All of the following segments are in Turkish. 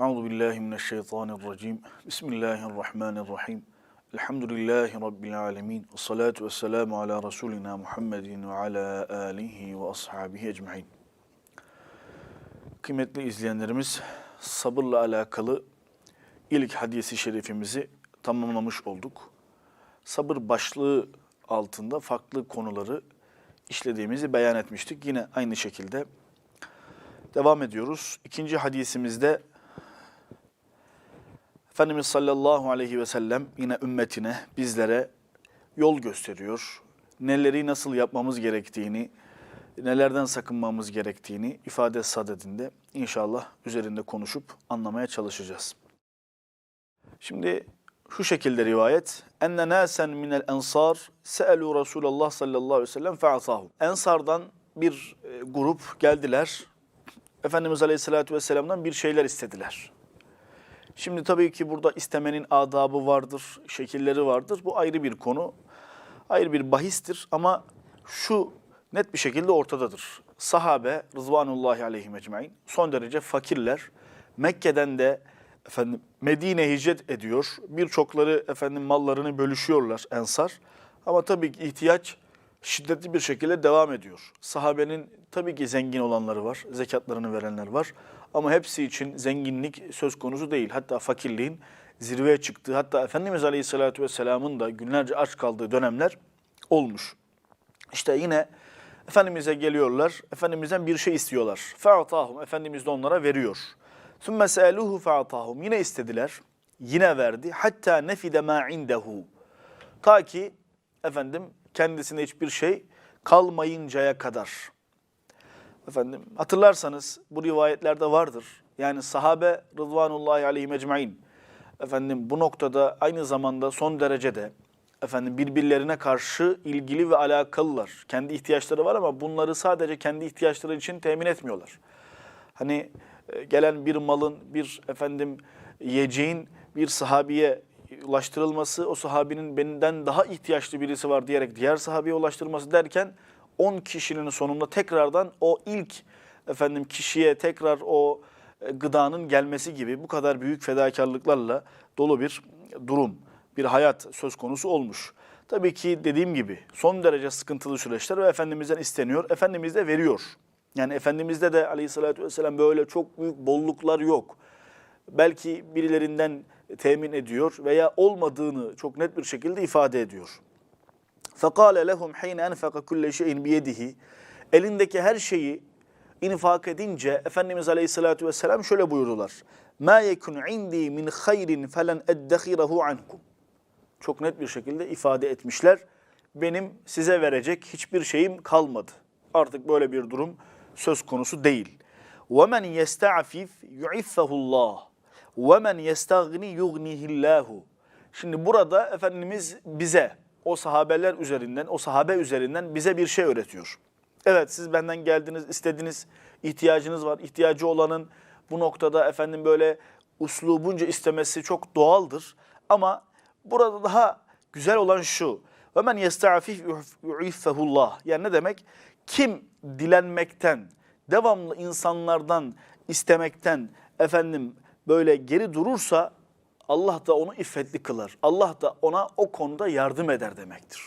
Euzu billahi mineşşeytanirracim. Bismillahirrahmanirrahim. Elhamdülillahi rabbil alamin. Ves salatu vesselamu ala rasulina Muhammedin ve ala alihi ve ashabihi ecmaîn. Kıymetli izleyenlerimiz, sabırla alakalı ilk hadisi şerifimizi tamamlamış olduk. Sabır başlığı altında farklı konuları işlediğimizi beyan etmiştik. Yine aynı şekilde devam ediyoruz. İkinci hadisimizde Efendimiz sallallahu aleyhi ve sellem yine ümmetine, bizlere yol gösteriyor. Neleri nasıl yapmamız gerektiğini, nelerden sakınmamız gerektiğini ifade sadedinde inşallah üzerinde konuşup anlamaya çalışacağız. Şimdi şu şekilde rivayet. Enne nasen minel ensar se'elu Resulullah sallallahu aleyhi ve sellem fe'asahum. Ensardan bir e, grup geldiler. Efendimiz aleyhissalatü vesselam'dan bir şeyler istediler. Şimdi tabii ki burada istemenin adabı vardır, şekilleri vardır. Bu ayrı bir konu, ayrı bir bahistir ama şu net bir şekilde ortadadır. Sahabe rızvanullahi aleyhim ecmain son derece fakirler. Mekke'den de efendim Medine hicret ediyor. Birçokları efendim mallarını bölüşüyorlar ensar. Ama tabii ki ihtiyaç şiddetli bir şekilde devam ediyor. Sahabenin tabii ki zengin olanları var, zekatlarını verenler var. Ama hepsi için zenginlik söz konusu değil. Hatta fakirliğin zirveye çıktığı, hatta Efendimiz Aleyhisselatü Vesselam'ın da günlerce aç kaldığı dönemler olmuş. İşte yine Efendimiz'e geliyorlar, Efendimiz'den bir şey istiyorlar. فَاَعْطَاهُمْ Efendimiz de onlara veriyor. ثُمَّ سَأَلُوهُ فَاَعْطَاهُمْ Yine istediler, yine verdi. Hatta nefide ma indehu. Ta ki efendim kendisine hiçbir şey kalmayıncaya kadar. Efendim hatırlarsanız bu rivayetlerde vardır. Yani sahabe rızvanullahi aleyhi ecmain efendim bu noktada aynı zamanda son derecede efendim birbirlerine karşı ilgili ve alakalılar. Kendi ihtiyaçları var ama bunları sadece kendi ihtiyaçları için temin etmiyorlar. Hani e, gelen bir malın, bir efendim yiyeceğin bir sahabiye ulaştırılması, o sahabinin benden daha ihtiyaçlı birisi var diyerek diğer sahabeye ulaştırılması derken 10 kişinin sonunda tekrardan o ilk efendim kişiye tekrar o e, gıdanın gelmesi gibi bu kadar büyük fedakarlıklarla dolu bir durum, bir hayat söz konusu olmuş. Tabii ki dediğim gibi son derece sıkıntılı süreçler ve Efendimiz'den isteniyor. Efendimiz de veriyor. Yani Efendimiz'de de aleyhissalatü vesselam böyle çok büyük bolluklar yok. Belki birilerinden temin ediyor veya olmadığını çok net bir şekilde ifade ediyor. فَقَالَ لَهُمْ حِينَ اَنْفَقَ كُلَّ شَيْءٍ بِيَدِهِ Elindeki her şeyi infak edince Efendimiz Aleyhisselatü Vesselam şöyle buyurdular. مَا يَكُنْ عِنْدِي مِنْ خَيْرٍ فَلَنْ اَدَّخِرَهُ عَنْكُمْ Çok net bir şekilde ifade etmişler. Benim size verecek hiçbir şeyim kalmadı. Artık böyle bir durum söz konusu değil. وَمَنْ يَسْتَعْفِفْ يُعِفَّهُ اللّٰهِ وَمَنْ يَسْتَغْنِ يُغْنِهِ اللّٰهُ Şimdi burada Efendimiz bize o sahabeler üzerinden, o sahabe üzerinden bize bir şey öğretiyor. Evet siz benden geldiniz, istediniz, ihtiyacınız var. İhtiyacı olanın bu noktada efendim böyle uslubunca istemesi çok doğaldır. Ama burada daha güzel olan şu. Ve men yesta'fif yu'iffehullah. Yani ne demek? Kim dilenmekten, devamlı insanlardan istemekten efendim böyle geri durursa Allah da onu iffetli kılar. Allah da ona o konuda yardım eder demektir.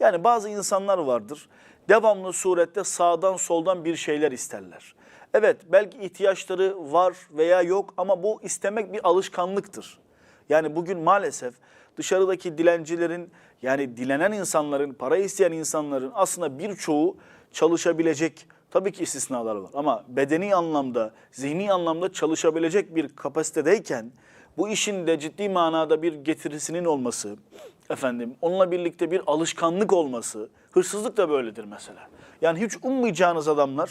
Yani bazı insanlar vardır. Devamlı surette sağdan soldan bir şeyler isterler. Evet belki ihtiyaçları var veya yok ama bu istemek bir alışkanlıktır. Yani bugün maalesef dışarıdaki dilencilerin yani dilenen insanların, para isteyen insanların aslında birçoğu çalışabilecek tabii ki istisnalar var ama bedeni anlamda, zihni anlamda çalışabilecek bir kapasitedeyken bu işin de ciddi manada bir getirisinin olması, efendim onunla birlikte bir alışkanlık olması, hırsızlık da böyledir mesela. Yani hiç ummayacağınız adamlar,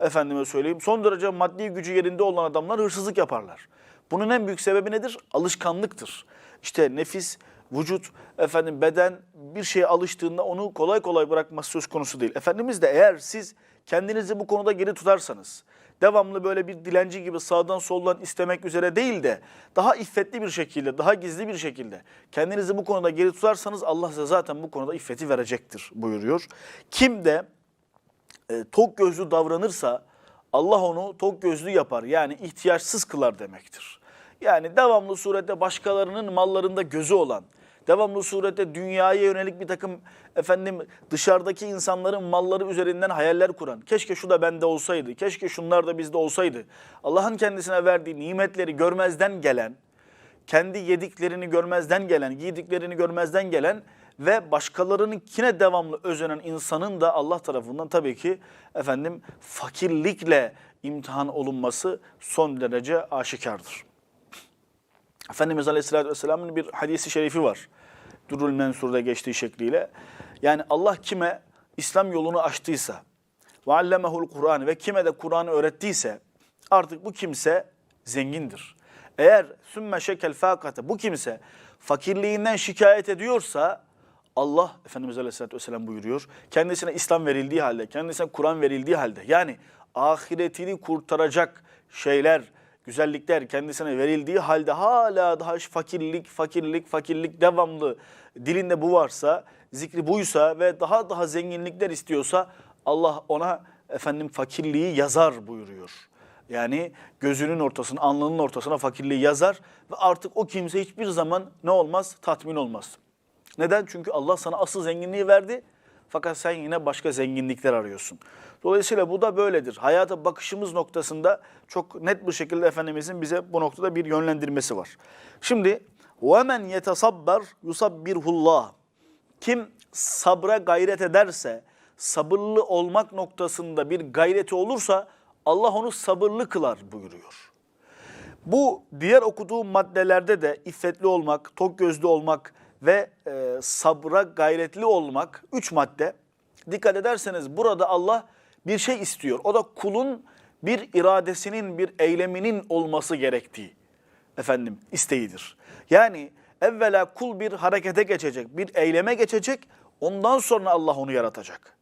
efendime söyleyeyim, son derece maddi gücü yerinde olan adamlar hırsızlık yaparlar. Bunun en büyük sebebi nedir? Alışkanlıktır. İşte nefis, vücut, efendim beden bir şeye alıştığında onu kolay kolay bırakması söz konusu değil. Efendimiz de eğer siz kendinizi bu konuda geri tutarsanız, devamlı böyle bir dilenci gibi sağdan soldan istemek üzere değil de daha iffetli bir şekilde, daha gizli bir şekilde kendinizi bu konuda geri tutarsanız Allah size zaten bu konuda iffeti verecektir buyuruyor. Kim de e, tok gözlü davranırsa Allah onu tok gözlü yapar. Yani ihtiyaçsız kılar demektir. Yani devamlı surette başkalarının mallarında gözü olan, devamlı surette dünyaya yönelik bir takım efendim dışarıdaki insanların malları üzerinden hayaller kuran. Keşke şu da bende olsaydı, keşke şunlar da bizde olsaydı. Allah'ın kendisine verdiği nimetleri görmezden gelen, kendi yediklerini görmezden gelen, giydiklerini görmezden gelen ve başkalarınınkine devamlı özenen insanın da Allah tarafından tabii ki efendim fakirlikle imtihan olunması son derece aşikardır. Efendimiz Aleyhisselatü Vesselam'ın bir hadisi şerifi var. Durul Mensur'da geçtiği şekliyle. Yani Allah kime İslam yolunu açtıysa ve allemehul Kur'an ve kime de Kur'an'ı öğrettiyse artık bu kimse zengindir. Eğer sümme şekel fakate bu kimse fakirliğinden şikayet ediyorsa Allah Efendimiz Aleyhisselatü Vesselam buyuruyor. Kendisine İslam verildiği halde, kendisine Kur'an verildiği halde yani ahiretini kurtaracak şeyler, güzellikler kendisine verildiği halde hala daha fakirlik, fakirlik, fakirlik devamlı dilinde bu varsa, zikri buysa ve daha daha zenginlikler istiyorsa Allah ona efendim fakirliği yazar buyuruyor. Yani gözünün ortasına, alnının ortasına fakirliği yazar ve artık o kimse hiçbir zaman ne olmaz? Tatmin olmaz. Neden? Çünkü Allah sana asıl zenginliği verdi fakat sen yine başka zenginlikler arıyorsun. Dolayısıyla bu da böyledir. Hayata bakışımız noktasında çok net bir şekilde Efendimizin bize bu noktada bir yönlendirmesi var. Şimdi وَمَنْ يَتَصَبَّرْ يُصَبِّرْهُ اللّٰهِ Kim sabra gayret ederse, sabırlı olmak noktasında bir gayreti olursa Allah onu sabırlı kılar buyuruyor. Bu diğer okuduğum maddelerde de iffetli olmak, tok gözlü olmak ve e, sabra gayretli olmak üç madde. Dikkat ederseniz burada Allah bir şey istiyor. O da kulun bir iradesinin, bir eyleminin olması gerektiği efendim isteğidir. Yani evvela kul bir harekete geçecek, bir eyleme geçecek. Ondan sonra Allah onu yaratacak.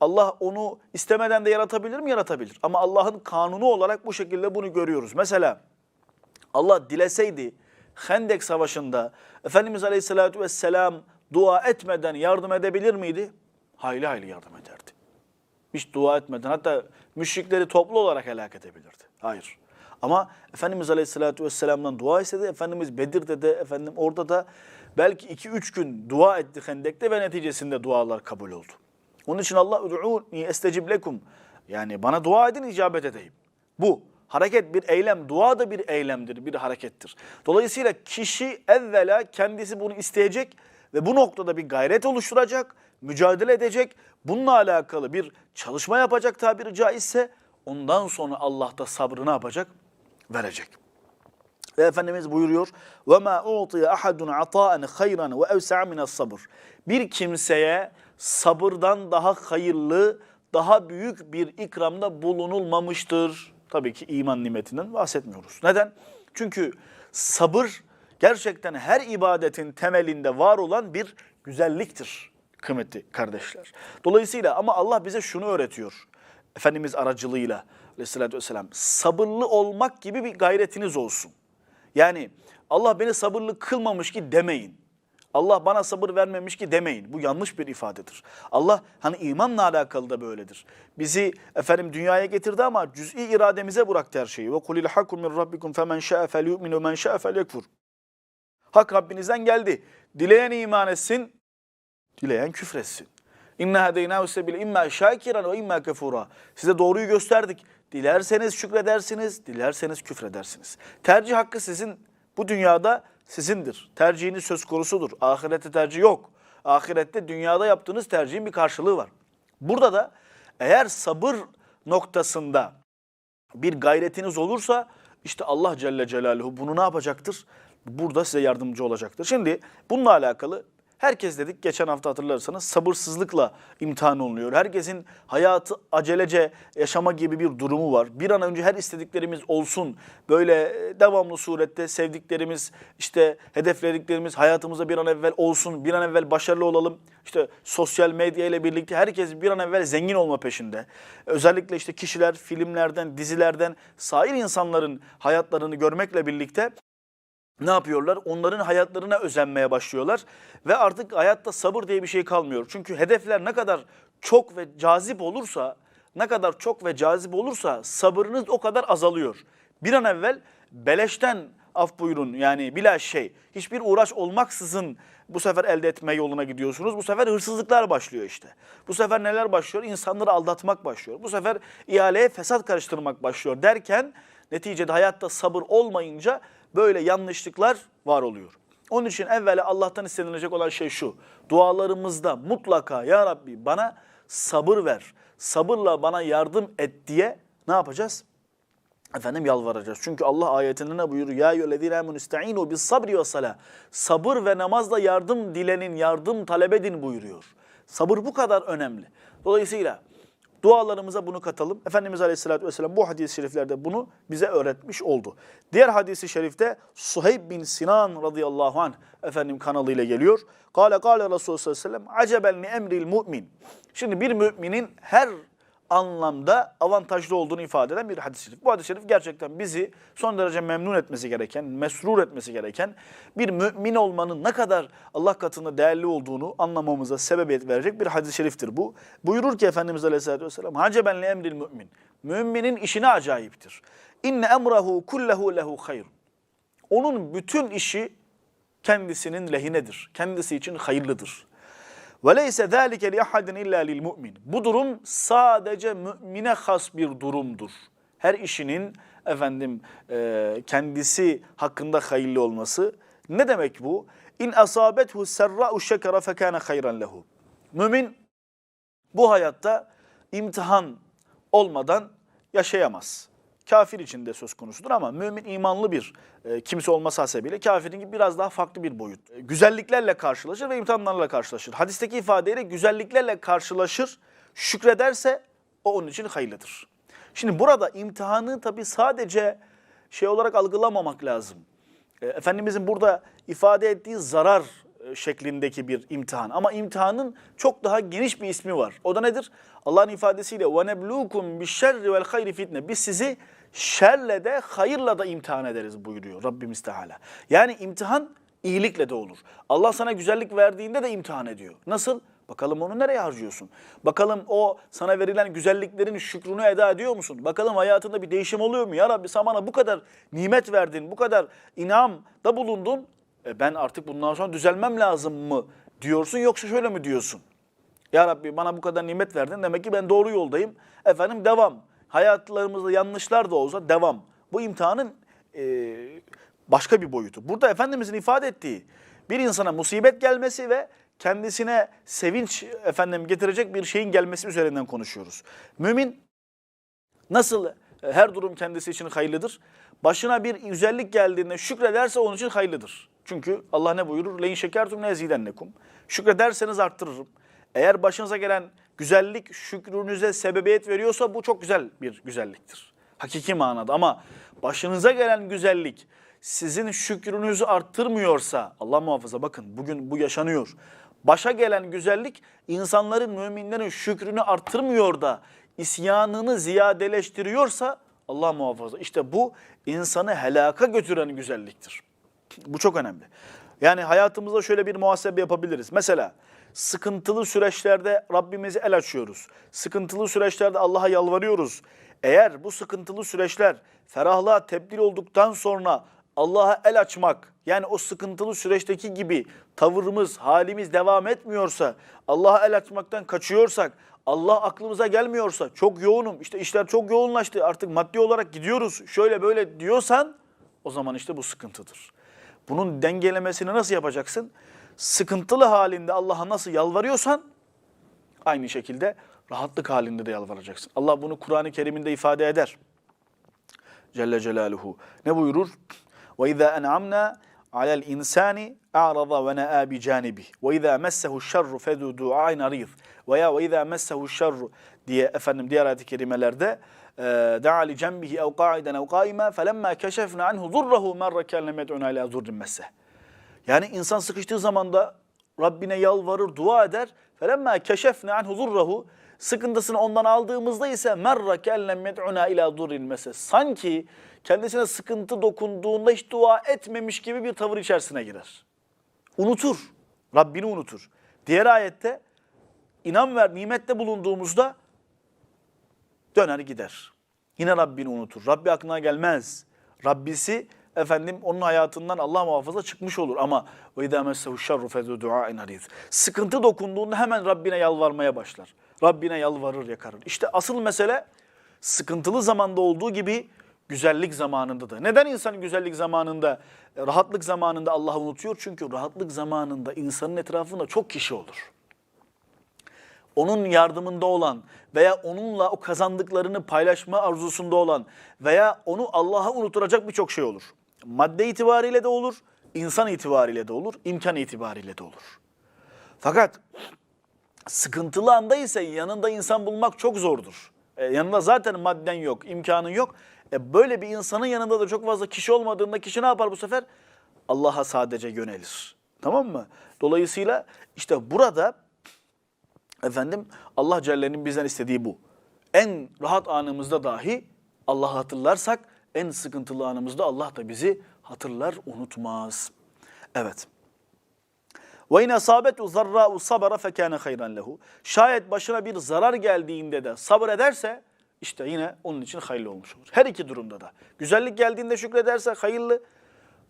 Allah onu istemeden de yaratabilir mi? Yaratabilir. Ama Allah'ın kanunu olarak bu şekilde bunu görüyoruz. Mesela Allah dileseydi Hendek Savaşı'nda Efendimiz Aleyhisselatü Vesselam dua etmeden yardım edebilir miydi? Hayli hayli yardım ederdi. Hiç dua etmeden hatta müşrikleri toplu olarak helak edebilirdi. Hayır. Ama Efendimiz Aleyhisselatü Vesselam'dan dua istedi. Efendimiz Bedir'de de efendim orada da belki 2-3 gün dua etti Hendek'te ve neticesinde dualar kabul oldu. Onun için Allah ud'uni estecib lekum. Yani bana dua edin icabet edeyim. Bu hareket bir eylem, dua da bir eylemdir, bir harekettir. Dolayısıyla kişi evvela kendisi bunu isteyecek ve bu noktada bir gayret oluşturacak, mücadele edecek. Bununla alakalı bir çalışma yapacak tabiri caizse ondan sonra Allah da sabrı ne yapacak? Verecek. Ve Efendimiz buyuruyor ve ma utiya ahadun ata'an hayran ve sabır. Bir kimseye sabırdan daha hayırlı, daha büyük bir ikramda bulunulmamıştır. Tabii ki iman nimetinden bahsetmiyoruz. Neden? Çünkü sabır gerçekten her ibadetin temelinde var olan bir güzelliktir kıymetli kardeşler. Dolayısıyla ama Allah bize şunu öğretiyor. Efendimiz aracılığıyla aleyhissalatü vesselam sabırlı olmak gibi bir gayretiniz olsun. Yani Allah beni sabırlı kılmamış ki demeyin. Allah bana sabır vermemiş ki demeyin. Bu yanlış bir ifadedir. Allah hani imanla alakalı da böyledir. Bizi efendim dünyaya getirdi ama cüz'i irademize bıraktı her şeyi. Ve kulil hakku min rabbikum femen şa'a felyu'min ve men şa'a felyekfur. Hak Rabbinizden geldi. Dileyen iman etsin, dileyen küfretsin. İnna hedeynahu sebil imma şakiran ve imma kefura. Size doğruyu gösterdik. Dilerseniz şükredersiniz, dilerseniz küfredersiniz. Tercih hakkı sizin bu dünyada sizindir. Tercihiniz söz konusudur. Ahirette tercih yok. Ahirette dünyada yaptığınız tercihin bir karşılığı var. Burada da eğer sabır noktasında bir gayretiniz olursa işte Allah Celle Celaluhu bunu ne yapacaktır? Burada size yardımcı olacaktır. Şimdi bununla alakalı herkes dedik geçen hafta hatırlarsanız sabırsızlıkla imtihan olunuyor. Herkesin hayatı acelece yaşama gibi bir durumu var. Bir an önce her istediklerimiz olsun. Böyle devamlı surette sevdiklerimiz, işte hedeflediklerimiz hayatımızda bir an evvel olsun. Bir an evvel başarılı olalım. İşte sosyal medya ile birlikte herkes bir an evvel zengin olma peşinde. Özellikle işte kişiler filmlerden, dizilerden sair insanların hayatlarını görmekle birlikte ne yapıyorlar? Onların hayatlarına özenmeye başlıyorlar ve artık hayatta sabır diye bir şey kalmıyor. Çünkü hedefler ne kadar çok ve cazip olursa, ne kadar çok ve cazip olursa sabırınız o kadar azalıyor. Bir an evvel beleşten af buyurun yani bila şey hiçbir uğraş olmaksızın bu sefer elde etme yoluna gidiyorsunuz. Bu sefer hırsızlıklar başlıyor işte. Bu sefer neler başlıyor? İnsanları aldatmak başlıyor. Bu sefer ihaleye fesat karıştırmak başlıyor derken neticede hayatta sabır olmayınca böyle yanlışlıklar var oluyor. Onun için evvela Allah'tan istenilecek olan şey şu. Dualarımızda mutlaka ya Rabbi bana sabır ver. Sabırla bana yardım et diye ne yapacağız? Efendim yalvaracağız. Çünkü Allah ayetinde ne buyuruyor? Ya eyyühellezine amenu ista'inu bis sabri ve salah. Sabır ve namazla yardım dilenin, yardım talep edin buyuruyor. Sabır bu kadar önemli. Dolayısıyla dualarımıza bunu katalım. Efendimiz Aleyhisselatü Vesselam bu hadis-i şeriflerde bunu bize öğretmiş oldu. Diğer hadisi şerifte Suheyb bin Sinan radıyallahu anh efendim kanalıyla geliyor. Kale kale Resulullah sallallahu aleyhi ve sellem aceben li emril mu'min. Şimdi bir müminin her anlamda avantajlı olduğunu ifade eden bir hadis-i şerif. Bu hadis-i şerif gerçekten bizi son derece memnun etmesi gereken, mesrur etmesi gereken bir mümin olmanın ne kadar Allah katında değerli olduğunu anlamamıza sebebiyet verecek bir hadis-i şeriftir bu. Buyurur ki Efendimiz Aleyhisselatü Vesselam, Hacebenli emril mümin. Müminin işine acayiptir. İnne emrahu kullehu lehu hayr. Onun bütün işi kendisinin lehinedir. Kendisi için hayırlıdır. Ve leyse zâlike li ahadin lil mu'min. Bu durum sadece mümine has bir durumdur. Her işinin efendim e, kendisi hakkında hayırlı olması. Ne demek bu? İn asabethu serra'u şekere fekâne hayran lehu. Mümin bu hayatta imtihan olmadan yaşayamaz. Kafir için de söz konusudur ama mümin imanlı bir e, kimse olması hasebiyle kafirin gibi biraz daha farklı bir boyut. E, güzelliklerle karşılaşır ve imtihanlarla karşılaşır. Hadisteki ifadeyle güzelliklerle karşılaşır, şükrederse o onun için hayırlıdır. Şimdi burada imtihanı tabii sadece şey olarak algılamamak lazım. E, Efendimizin burada ifade ettiği zarar şeklindeki bir imtihan. Ama imtihanın çok daha geniş bir ismi var. O da nedir? Allah'ın ifadesiyle وَنَبْلُوكُمْ بِالشَّرِّ وَالْخَيْرِ fitne. Biz sizi şerle de hayırla da imtihan ederiz buyuruyor Rabbimiz Teala. Yani imtihan iyilikle de olur. Allah sana güzellik verdiğinde de imtihan ediyor. Nasıl? Bakalım onu nereye harcıyorsun? Bakalım o sana verilen güzelliklerin şükrünü eda ediyor musun? Bakalım hayatında bir değişim oluyor mu? Ya Rabbi sen bana bu kadar nimet verdin, bu kadar inamda bulundun. e ben artık bundan sonra düzelmem lazım mı diyorsun yoksa şöyle mi diyorsun? Ya Rabbi bana bu kadar nimet verdin demek ki ben doğru yoldayım. Efendim devam. Hayatlarımızda yanlışlar da olsa devam. Bu imtihanın e, başka bir boyutu. Burada Efendimizin ifade ettiği bir insana musibet gelmesi ve kendisine sevinç efendim getirecek bir şeyin gelmesi üzerinden konuşuyoruz. Mümin nasıl e, her durum kendisi için hayırlıdır? Başına bir güzellik geldiğinde şükrederse onun için hayırlıdır. Çünkü Allah ne buyurur? Leyin şekertum ne ezidennekum. Şükrederseniz arttırırım. Eğer başınıza gelen güzellik şükrünüze sebebiyet veriyorsa bu çok güzel bir güzelliktir. Hakiki manada ama başınıza gelen güzellik sizin şükrünüzü arttırmıyorsa Allah muhafaza bakın bugün bu yaşanıyor. Başa gelen güzellik insanların, müminlerin şükrünü arttırmıyor da isyanını ziyadeleştiriyorsa Allah muhafaza işte bu insanı helaka götüren güzelliktir. Bu çok önemli. Yani hayatımızda şöyle bir muhasebe yapabiliriz. Mesela sıkıntılı süreçlerde Rabbimize el açıyoruz. Sıkıntılı süreçlerde Allah'a yalvarıyoruz. Eğer bu sıkıntılı süreçler ferahlığa tebdil olduktan sonra Allah'a el açmak, yani o sıkıntılı süreçteki gibi tavırımız, halimiz devam etmiyorsa, Allah'a el açmaktan kaçıyorsak, Allah aklımıza gelmiyorsa, çok yoğunum, işte işler çok yoğunlaştı, artık maddi olarak gidiyoruz, şöyle böyle diyorsan, o zaman işte bu sıkıntıdır. Bunun dengelemesini nasıl yapacaksın? Sıkıntılı halinde Allah'a nasıl yalvarıyorsan aynı şekilde rahatlık halinde de yalvaracaksın. Allah bunu Kur'an-ı Kerim'inde ifade eder. Celle Celaluhu. Ne buyurur? İnsani a'rada ve ne'a bi canibi. Ve izâ messehu şerru fedû du'a'in arîz. Veya ve izâ messehu şerru diye efendim diğer ayet-i kerimelerde da'a li cembihi ev qa'iden ev qâime felemmâ keşefne anhu zurrahu merre kâlne med'una ilâ zurrin messeh. Yani insan sıkıştığı zaman da Rabbine yalvarır, dua eder. Felemmâ keşefne anhu zurrahu sıkıntısını ondan aldığımızda ise merra kellem med'una ila durrin mese. Sanki kendisine sıkıntı dokunduğunda hiç dua etmemiş gibi bir tavır içerisine girer. Unutur. Rabbini unutur. Diğer ayette inan ver nimette bulunduğumuzda döner gider. Yine Rabbini unutur. Rabbi aklına gelmez. Rabbisi efendim onun hayatından Allah muhafaza çıkmış olur ama izâ messehu şerru fezû duâin hariz. Sıkıntı dokunduğunda hemen Rabbine yalvarmaya başlar. Rabbine yalvarır yakarır. İşte asıl mesele sıkıntılı zamanda olduğu gibi güzellik zamanında da. Neden insan güzellik zamanında, rahatlık zamanında Allah'ı unutuyor? Çünkü rahatlık zamanında insanın etrafında çok kişi olur onun yardımında olan veya onunla o kazandıklarını paylaşma arzusunda olan veya onu Allah'a unutturacak birçok şey olur. Madde itibariyle de olur, insan itibariyle de olur, imkan itibariyle de olur. Fakat sıkıntılı anda ise yanında insan bulmak çok zordur. E, yanında zaten madden yok, imkanın yok. E, böyle bir insanın yanında da çok fazla kişi olmadığında kişi ne yapar bu sefer? Allah'a sadece yönelir. Tamam mı? Dolayısıyla işte burada Efendim Allah Celle'nin bizden istediği bu. En rahat anımızda dahi Allah'ı hatırlarsak en sıkıntılı anımızda Allah da bizi hatırlar, unutmaz. Evet. Ve in asabetu zarra'u sabara fekâne hayran lehu. Şayet başına bir zarar geldiğinde de sabır ederse işte yine onun için hayırlı olmuş olur. Her iki durumda da. Güzellik geldiğinde şükrederse hayırlı.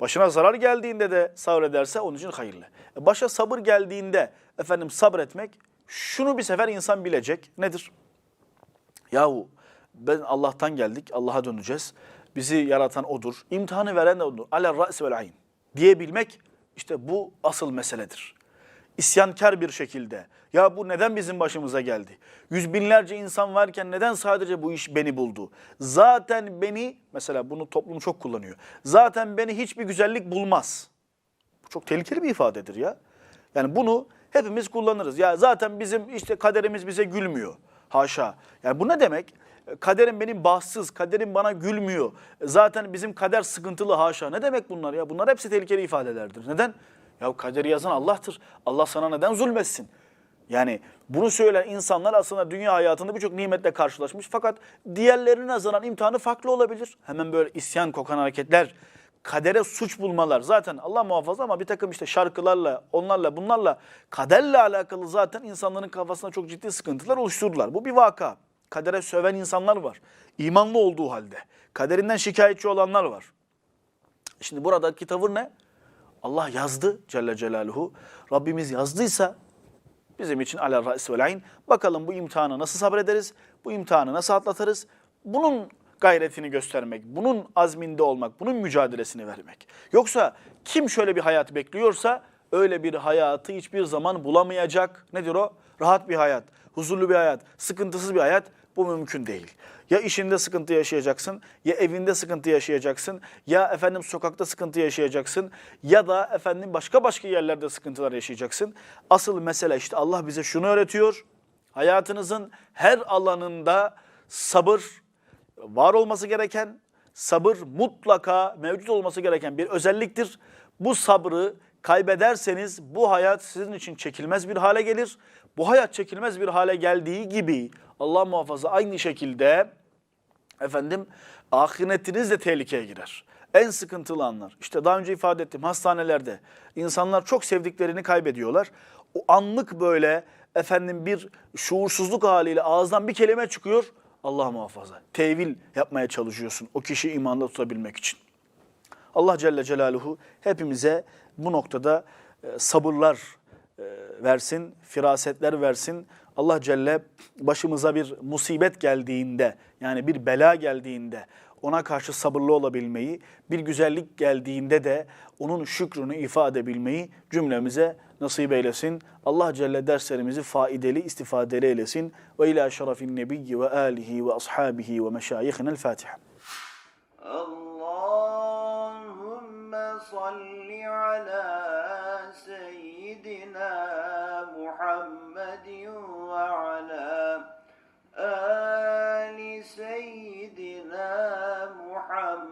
Başına zarar geldiğinde de sabrederse onun için hayırlı. E başa sabır geldiğinde efendim sabretmek şunu bir sefer insan bilecek. Nedir? Yahu ben Allah'tan geldik, Allah'a döneceğiz. Bizi yaratan O'dur, imtihanı veren de O'dur. Ala ra's vel ayn diyebilmek işte bu asıl meseledir. İsyankar bir şekilde ya bu neden bizim başımıza geldi? Yüz binlerce insan varken neden sadece bu iş beni buldu? Zaten beni mesela bunu toplum çok kullanıyor. Zaten beni hiçbir güzellik bulmaz. Bu çok tehlikeli bir ifadedir ya. Yani bunu hepimiz kullanırız. Ya zaten bizim işte kaderimiz bize gülmüyor. Haşa. Yani bu ne demek? Kaderim benim bahtsız, kaderim bana gülmüyor. Zaten bizim kader sıkıntılı haşa. Ne demek bunlar ya? Bunlar hepsi tehlikeli ifadelerdir. Neden? Ya kaderi yazan Allah'tır. Allah sana neden zulmetsin? Yani bunu söyleyen insanlar aslında dünya hayatında birçok nimetle karşılaşmış. Fakat diğerlerine nazaran imtihanı farklı olabilir. Hemen böyle isyan kokan hareketler, kadere suç bulmalar zaten Allah muhafaza ama bir takım işte şarkılarla, onlarla, bunlarla kaderle alakalı zaten insanların kafasında çok ciddi sıkıntılar oluştururlar. Bu bir vaka. Kadere söven insanlar var. İmanlı olduğu halde. Kaderinden şikayetçi olanlar var. Şimdi buradaki tavır ne? Allah yazdı Celle Celaluhu. Rabbimiz yazdıysa bizim için ala ra'is ayn. Bakalım bu imtihanı nasıl sabrederiz? Bu imtihanı nasıl atlatırız? Bunun gayretini göstermek, bunun azminde olmak, bunun mücadelesini vermek. Yoksa kim şöyle bir hayat bekliyorsa öyle bir hayatı hiçbir zaman bulamayacak. Nedir o? Rahat bir hayat, huzurlu bir hayat, sıkıntısız bir hayat bu mümkün değil. Ya işinde sıkıntı yaşayacaksın, ya evinde sıkıntı yaşayacaksın, ya efendim sokakta sıkıntı yaşayacaksın, ya da efendim başka başka yerlerde sıkıntılar yaşayacaksın. Asıl mesele işte Allah bize şunu öğretiyor. Hayatınızın her alanında sabır, var olması gereken, sabır mutlaka mevcut olması gereken bir özelliktir. Bu sabrı kaybederseniz bu hayat sizin için çekilmez bir hale gelir. Bu hayat çekilmez bir hale geldiği gibi Allah muhafaza aynı şekilde efendim ahiretiniz de tehlikeye girer. En sıkıntılı anlar. İşte daha önce ifade ettim hastanelerde insanlar çok sevdiklerini kaybediyorlar. O anlık böyle efendim bir şuursuzluk haliyle ağızdan bir kelime çıkıyor. Allah muhafaza. Tevil yapmaya çalışıyorsun o kişi imanda tutabilmek için. Allah Celle Celaluhu hepimize bu noktada e, sabırlar e, versin, firasetler versin. Allah Celle başımıza bir musibet geldiğinde yani bir bela geldiğinde ona karşı sabırlı olabilmeyi, bir güzellik geldiğinde de onun şükrünü ifade edebilmeyi cümlemize nasip eylesin. Allah Celle derslerimizi faydalı, istifadeli eylesin. Ve ila şerefin nebiyyi ve alihi ve ashabihi ve meşayihinel Fatiha. Allahümme salli ala seyyidina Muhammedin وعلى آل سيدنا محمد